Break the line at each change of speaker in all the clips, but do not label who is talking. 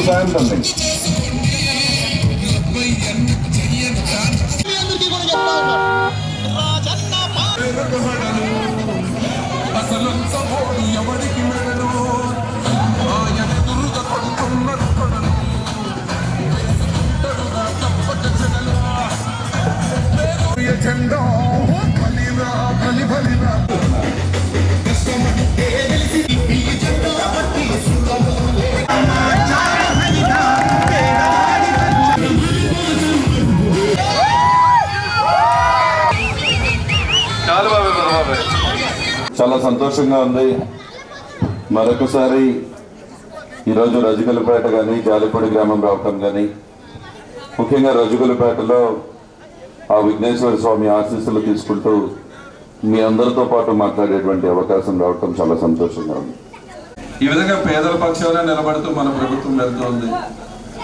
సాయం తల్లి
అందరికీ
చాలా సంతోషంగా ఉంది. మరొకసారి ఈరోజు రజుగులపేట కానీ జాలిపూడి గ్రామం రావటం కానీ ముఖ్యంగా రజుగులపేటలో ఆ విఘ్నేశ్వర స్వామి ఆశీస్సులు తీసుకుంటూ మీ అందరితో పాటు మాట్లాడేటువంటి అవకాశం రావటం చాలా సంతోషంగా ఉంది. ఈ విధంగా పేదల పక్షాన నిలబడుతూ మన ప్రభుత్వం వెళ్తుంది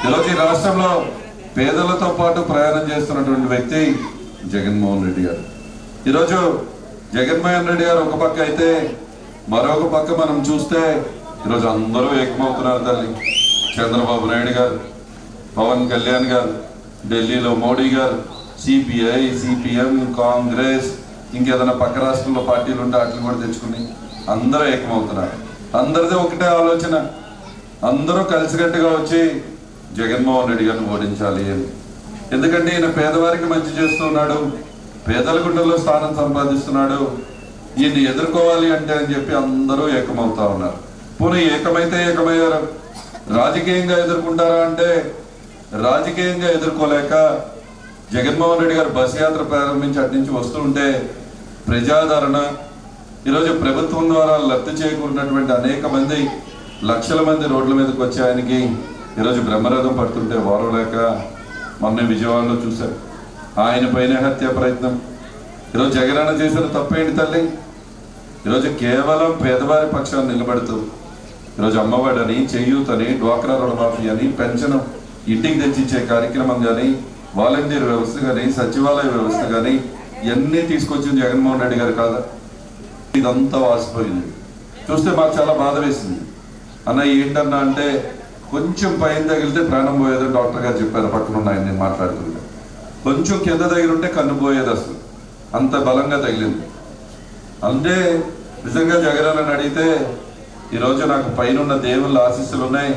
ఈరోజు ఈ రాష్ట్రంలో పేదలతో పాటు ప్రయాణం చేస్తున్నటువంటి వ్యక్తి జగన్మోహన్ రెడ్డి గారు. ఈరోజు జగన్మోహన్ రెడ్డి గారు ఒక పక్క అయితే మరొక పక్క మనం చూస్తే ఈరోజు అందరూ ఏకమవుతున్నారు తల్లి. చంద్రబాబు నాయుడు గారు పవన్ కళ్యాణ్ గారు ఢిల్లీలో మోడీ గారు సిపిఐ సిపిఎం కాంగ్రెస్ ఇంకేదైనా పక్క రాష్ట్రంలో పార్టీలు ఉంటే వాటిని కూడా తెచ్చుకుని అందరూ ఏకమవుతున్నారు. అందరిది ఒకటే ఆలోచన. అందరూ కలిసికట్టుగా వచ్చి జగన్మోహన్ రెడ్డి గారిని ఓడించాలి అని. ఎందుకంటే ఈయన పేదవారికి మంచి చేస్తున్నాడు. పేదల గుండెల్లో స్థానం సంపాదిస్తున్నాడు. ఈయన్ని ఎదుర్కోవాలి అంటే అని చెప్పి అందరూ ఏకమవుతా ఉన్నారు. పోనీ ఏకమైతే ఏకమయ్యారు? రాజకీయంగా ఎదుర్కొంటారా అంటే రాజకీయంగా ఎదుర్కోలేక జగన్మోహన్ రెడ్డి గారు బస్ యాత్ర ప్రారంభించి అటు నుంచి వస్తుంటే ప్రజాదరణ ఈరోజు ప్రభుత్వం ద్వారా లబ్ధి చేకూరినటువంటి అనేక మంది లక్షల మంది రోడ్ల మీదకి వచ్చి ఆయనకి ఈరోజు బ్రహ్మరథం పడుతుంటే వారలేక మొన్న విజయవాడలో చూశారు. ఆయన పైన హత్య ప్రయత్నం. ఈరోజు జగనన్న చేసిన తప్పేంటి తల్లి? ఈరోజు కేవలం పేదవారి పక్షాన్ని నిలబడుతూ ఈరోజు అమ్మఒడని చేయూతని డ్వాక్రా రుణమాఫీ అని పెన్షన్ ఇంటికి తెచ్చిచ్చే కార్యక్రమం కానీ వాలంటీర్ వ్యవస్థ కానీ సచివాలయ వ్యవస్థ కానీ ఇవన్నీ తీసుకొచ్చింది జగన్మోహన్ రెడ్డి గారు కాదా? ఇదంతా వాసిపోయింది. చూస్తే మాకు చాలా బాధ వేసింది. అన్న ఏంటన్నా అంటే కొంచెం పైన తగిలితే ప్రాణం పోయేదని డాక్టర్ గారు చెప్పారు పక్కనున్న ఆయన నేను మాట్లాడుతున్నాను కొంచెం కింద దగ్గర ఉంటే కన్నుపోయేది అసలు. అంత బలంగా తగిలింది. అంటే నిజంగా జగనాలని అడిగితే ఈరోజు నాకు పైన ఉన్న దేవుళ్ళ ఆశీస్సులు ఉన్నాయి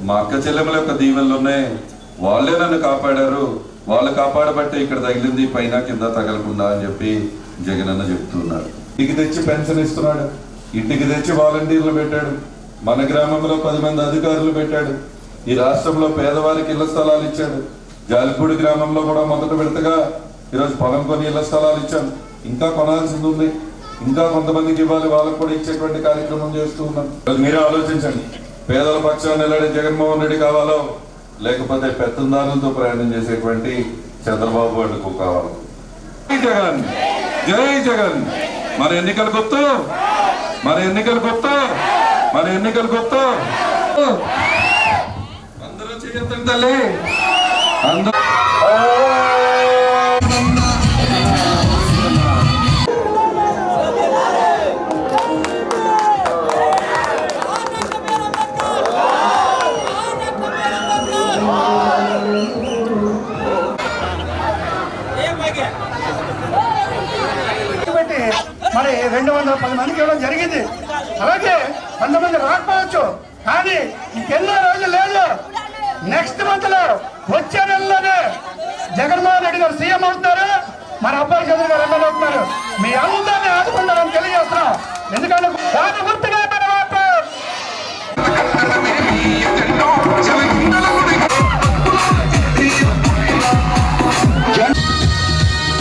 మా అక్క చెల్లెముల యొక్క దీవెనలు ఉన్నాయి వాళ్ళే నన్ను కాపాడారు వాళ్ళు కాపాడబట్టే ఇక్కడ తగిలింది పైన కింద తగలకుండా అని చెప్పి జగనన్న చెప్తున్నారు. ఇంటికి తెచ్చి పెన్షన్ ఇస్తున్నాడు. ఇంటికి తెచ్చి వాలంటీర్లు పెట్టాడు. మన గ్రామంలో పది మంది అధికారులు పెట్టాడు. ఈ రాష్ట్రంలో పేదవారికి ఇళ్ళ స్థలాలు ఇచ్చాడు. జాలిపూడి గ్రామంలో కూడా మొదట విడతగా ఈరోజు పొలం కొని ఇళ్ళ స్థలాలు ఇచ్చాం ఇంకా కొనాల్సింది ఉంది. ఇంకా కొంతమందికి ఇవ్వాలి. వాళ్ళకు కూడా ఇచ్చేటువంటి కార్యక్రమం చేస్తూ ఉన్నాం. ఈరోజు మీరే ఆలోచించండి. పేదల పక్షాన్ని నిలబడే జగన్మోహన్ రెడ్డి కావాలో లేకపోతే పెత్తందారులతో ప్రయాణం చేసేటువంటి చంద్రబాబు వాళ్ళకు కావాలి జగన్! జై జగన్! మన ఎన్నికల గుర్తు? మన ఎన్నికల గుర్తు? మన ఎన్నికల గుర్తు? అందరూ చేయొద్దండి తల్లి.
మరి రెండు వందల పది మందికి ఇవ్వడం జరిగింది. అలాగే కొంతమంది రాకపోవచ్చు. కానీ ఇంకెన్నో రోజులు లేదు. నెక్స్ట్ మంత్లో జగన్మోహన్ రెడ్డి గారు సీఎం అవుతారు మరి అబ్బాయి చంద్ర గారు ఎమ్మెల్యే అవుతున్నారు మీ అందరినీ ఆదుకుంటారని తెలియజేస్తున్నాం ఎందుకంటే దాని గుర్తుగా మన ఓటు.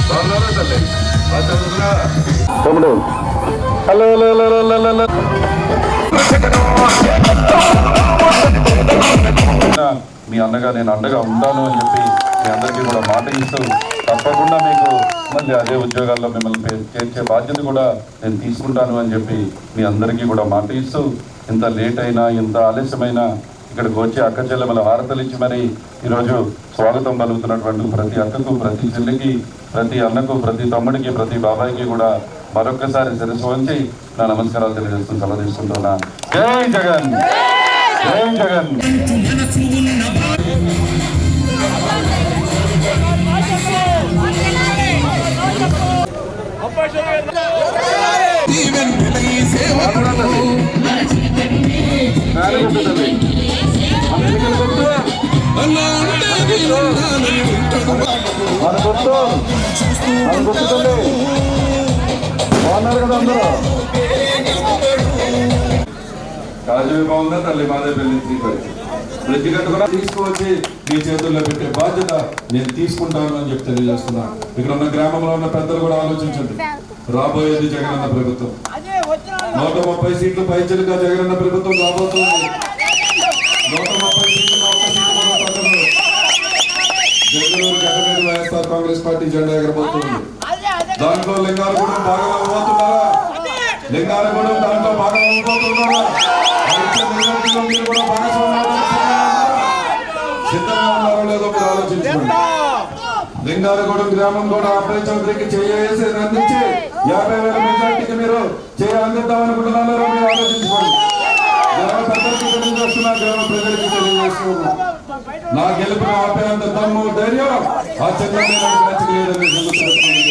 బాగున్నారా తల్లి బాగా చదువుతున్నా? తమ్ముడు hello hello hello hello hello మీ అన్నగా నేను అండగా ఉంటాను అని చెప్పి మీ అందరికీ కూడా మాట ఇస్తూ తప్పకుండా మీకు మళ్ళీ అదే ఉద్యోగాల్లో మిమ్మల్ని పే- చేర్చే బాధ్యత కూడా నేను తీసుకుంటాను అని చెప్పి మీ అందరికీ కూడా మాట ఇస్తూ ఇంత లేట్ అయినా ఇంత ఆలస్యమైనా ఇక్కడికి వచ్చి అక్క చెల్లెమల హారతలు ఇచ్చి మరి ఈరోజు స్వాగతం పలుకుతున్నటువంటి ప్రతి అక్కకు ప్రతి చెల్లికి ప్రతి అన్నకు ప్రతి తమ్ముడికి ప్రతి బాబాయికి కూడా మరొక్కసారి శిరస్సు వంచి నా నమస్కారాలు తెలియజేస్తూ సెలవు తీసుకుంటున్నా. జై జగన్! జై జగన్! కాజు బాగుందా? తల్లి మాదే పెళ్ళి శ్రీపతి బ్రిడ్జ్ కట్టుకున్నా తీసుకువచ్చి మీ చేతుల్లో పెట్టే బాధ్యత నేను తీసుకుంటాను అని చెప్పి తెలియజేస్తున్నాను ఇక్కడ ఉన్న గ్రామంలో ఉన్న పెద్దలు కూడా ఆలోచించండి. రాబోయేది జగనన్న ప్రభుత్వం. నూట ముప్పై సీట్లు పైచలుగా జగనన్న ప్రభుత్వం రాబోతుంది. నూట ముప్పై సీట్లు ఒక్క సీటు వైఎస్ఆర్ కాంగ్రెస్ పార్టీ జెండా ఎగరబోతుంది. దాంట్లో లింగాలగూడెం భాగం అవ్వబోతున్నారా లింగాలగూడెం దాంట్లో భాగం అవ్వబోతున్నారా కూడా భాగస్వామ్యం సిద్ధంగా ఉన్నారో లేదో మీరు ఆలోచించుకోండి. లింగాలగూడెం గ్రామం కూడా అబ్బాయి చౌదరికి చేయేసి అందించి యాభై వేల మెజార్టీకి మీరు చేయ అందిద్దాం అనుకుంటున్నారో మీరు ఆలోచించుకోండి. గ్రామ పెద్దలకి తెలియజేస్తున్నా గ్రామ ప్రజలకి నా గెలుపును ఆపేంత దమ్ము ధైర్యం ఆ చంద్రబాబు లేదని